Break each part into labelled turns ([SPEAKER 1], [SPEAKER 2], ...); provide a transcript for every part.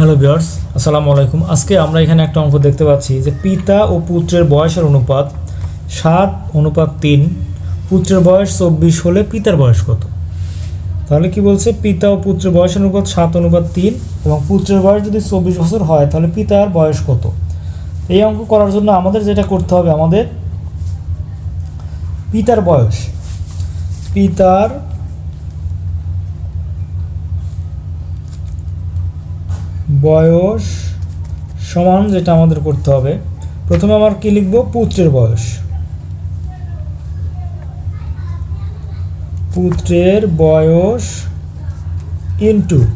[SPEAKER 1] Hello বিয়ার্স আসসালামু আলাইকুম। আজকে আমরা এখানে একটা অঙ্ক দেখতে পাচ্ছি যে পিতা ও পুত্রের বয়সের অনুপাত সাত, অনুপাত তিন। পুত্রের বয়স চব্বিশ হলে পিতার বয়স কত? তাহলে কি বলছে? পিতা ও পুত্রের বয়সের অনুপাত সাত, অনুপাত তিন এবং পুত্রের বয়স যদি চব্বিশ বছর হয়, তাহলে পিতার বয়স কত? এই অঙ্ক করার জন্য আমাদের যেটা করতে হবে আমাদের পিতার বয়স। পিতার বয়স সমান যেটা আমাদের করতে হবে। প্রথমে আমার কি লিখব? পুত্রের বয়স। পুত্রের বয়স ইন্টু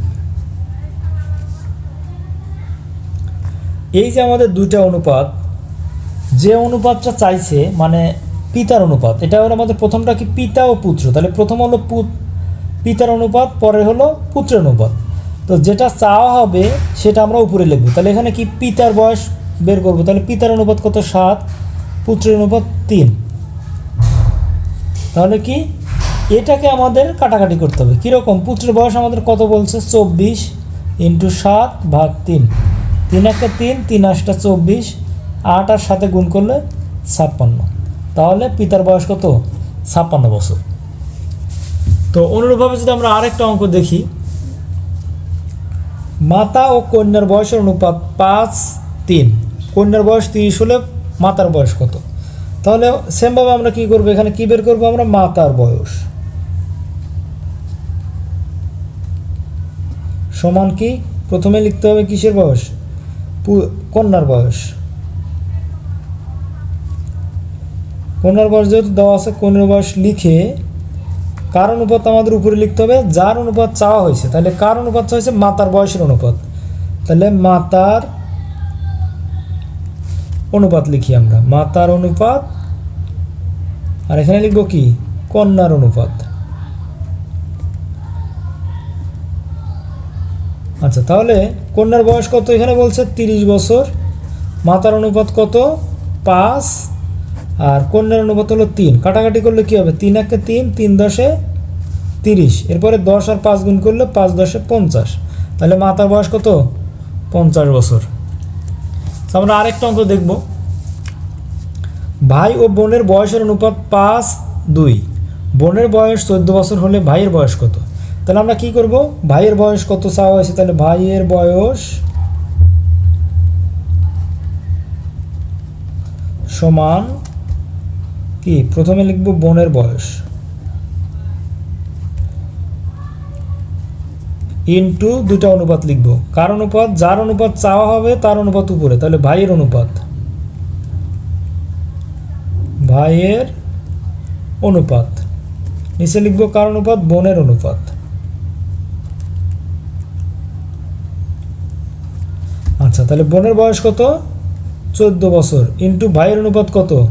[SPEAKER 1] এই যে আমাদের দুইটা অনুপাত, যে অনুপাতটা চাইছে মানে পিতার অনুপাত, এটা হলো আমাদের প্রথমটা কি পিতা ও পুত্র? তাহলে প্রথম হলো পুত- পিতার অনুপাত, পরে হলো পুত্রের অনুপাত। তো যেটা চাওয়া হবে, সেটা আমরা উপরে লিখব। তাহলে এখানে কি পিতার বয়স বের করব? তাহলে পিতার অনুপাত কত? সাত, পুত্রের অনুপাত তিন। তাহলে কি? এটাকে আমাদের কাটাকাটি করতে হবে। কীরকম? পুত্রের বয়স আমাদের কত বলছে? চব্বিশ ইন্টু সাত ভাগ তিন। তিন একটা তিন তিন আটটা চব্বিশ, আট আর সাথে গুণ করলে ছাপ্পান্ন। তাহলে পিতার বয়স কত? ছাপ্পান্ন বছর। তো অনুরূপভাবে যদি আমরা আরেকটা অঙ্ক দেখি মাতা ও কন্যার বয়সের অনুপাত পাঁচ, তিন। কন্যার বয়স তিরিশ হলে মাতার বয়স কত? তাহলে সেমভাবে আমরা কি করব? এখানে কি বের করব আমরা? মাতার বয়স। সমান কি? প্রথমে লিখতে হবে কিসের বয়স? কন্যার বয়স। কন্যার বয়স যেহেতু দেওয়া আছে, কন্যার বয়স লিখে কার অনুপাত আমাদের উপরে লিখতে হবে? যার অনুপাত চাওয়া হয়েছে। তাহলে কার অনুপাত হয়েছে? মাতার বয়সের অনুপাত। তাহলে মাতার অনুপাত লিখি আমরা। মাতার অনুপাত, আর এখানে লিখব কি? কন্যার অনুপাত। আচ্ছা তাহলে কন্যার বয়স কত এখানে বলছে? তিরিশ বছর। মাতার অনুপাত কত? পাঁচ আর কন্যার অনুপাত হলো তিন? কাটাকাটি করলে কি হবে? তিন একে তিন তিন দশে তিরিশ। এরপরে দশ আর পাঁচ গুণ করলে পাঁচ দশে পঞ্চাশ। তাহলে মাতার বয়স কত? পঞ্চাশ বছর। আমরা আরেকটা অঙ্ক দেখব। ভাই ও বোনের বয়সের অনুপাত পাঁচ, দুই। বোনের বয়স চোদ্দ বছর হলে ভাইয়ের বয়স কত? তাহলে আমরা কি করব? ভাইয়ের বয়স কত চাওয়া হয়েছে? তাহলে ভাইয়ের বয়স সমান কি? প্রথমে লিখব বোনের বয়স। ইনটু দুটা অনুপাত লিখব। কার অনুপাত? যার অনুপাত চাওয়া হবে, তার অনুপাত উপরে। তাহলে ভাইয়ের অনুপাত। ভাইয়ের অনুপাত। নিচে লিখব কার অনুপাত? বোনের অনুপাত। আচ্ছা তাহলে বোনের বয়স কত? চোদ্দ বছর। ইন্টু ভাইয়ের অনুপাত কত?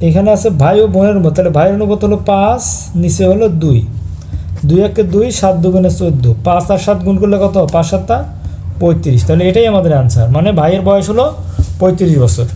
[SPEAKER 1] এখানে আছে ভাই ও বোনের অনুপাত তাহলে ভাইয়ের অনুপাত হলো পাঁচ, নিচে হলো দুই। দুই একে দুই, সাত দুগুণে চোদ্দ। পাঁচ আর সাত গুণ করলে কত? পাঁচ সাতটা পঁয়ত্রিশ। তাহলে এটাই আমাদের আনসার মানে ভাইয়ের বয়স হলো পঁয়ত্রিশ বছর।